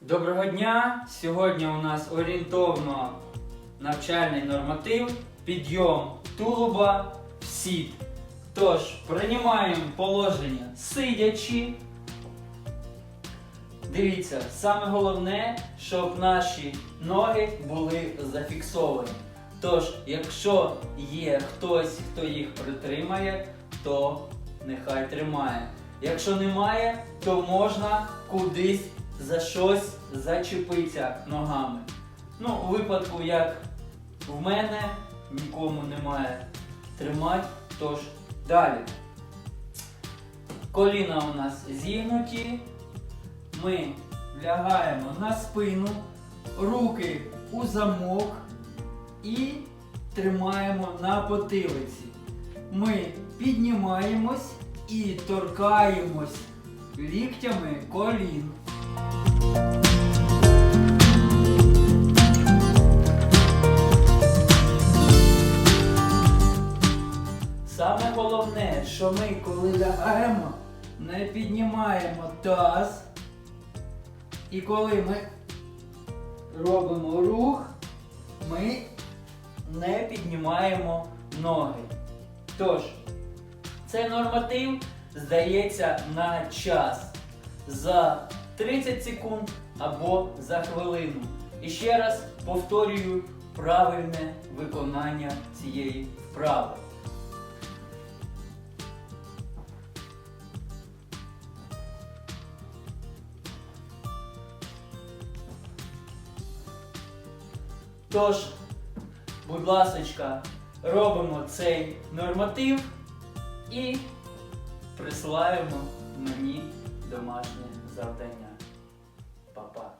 Доброго дня! Сьогодні у нас орієнтовно навчальний норматив, підйом тулуба в сід. Тож, приймаємо положення сидячи. Дивіться, саме головне, щоб наші ноги були зафіксовані. Тож, якщо є хтось, хто їх притримає, то нехай тримає. Якщо немає, то можна кудись за щось зачепитися ногами. Ну, у випадку, як в мене, нікому немає тримати, тож далі. Коліна у нас зігнуті. Ми лягаємо на спину, руки у замок і тримаємо на потилиці. Ми піднімаємось і торкаємось ліктями колін. Саме головне, що ми коли лягаємо, не піднімаємо таз. І коли ми робимо рух, ми не піднімаємо ноги. Тож, цей норматив здається на час за 30 секунд або за хвилину. І ще раз повторюю правильне виконання цієї вправи. Тож, будь ласочка, робимо цей норматив і присилаємо мені домашнє завдання. Па-па!